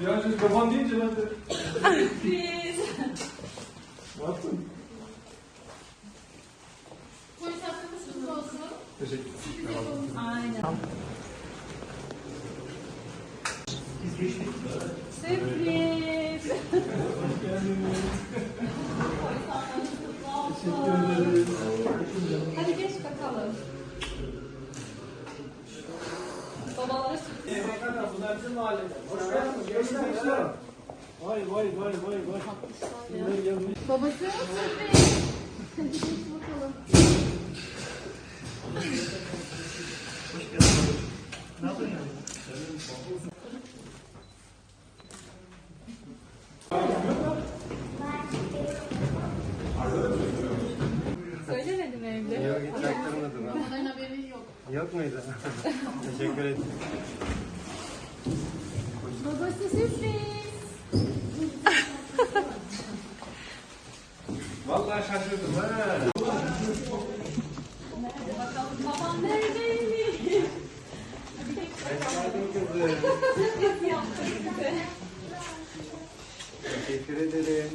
Bir an önce baban deyince ben de... Biz. Ne yaptın? Polis hakkımız kutlu olsun. Teşekkür Aynen. Sürpriz. Hadi geç bakalım. Babalara sürpriz. Bunlar bizim mahallede. Hoş geldiniz. Gençler. Vay vay vay vay vay. Gelmiş? Babası sürpriz. Hadi geç bakalım. Söylemedim evde. Yok hiç çaktırmadın ha. Onların haberi yok. Yok muydu? Teşekkür ederim. Babası sürpriz. Vallahi şaşırdım ha. Bakalım babam neredeymiş? Sürpriz yaptık size. Teşekkür ederim.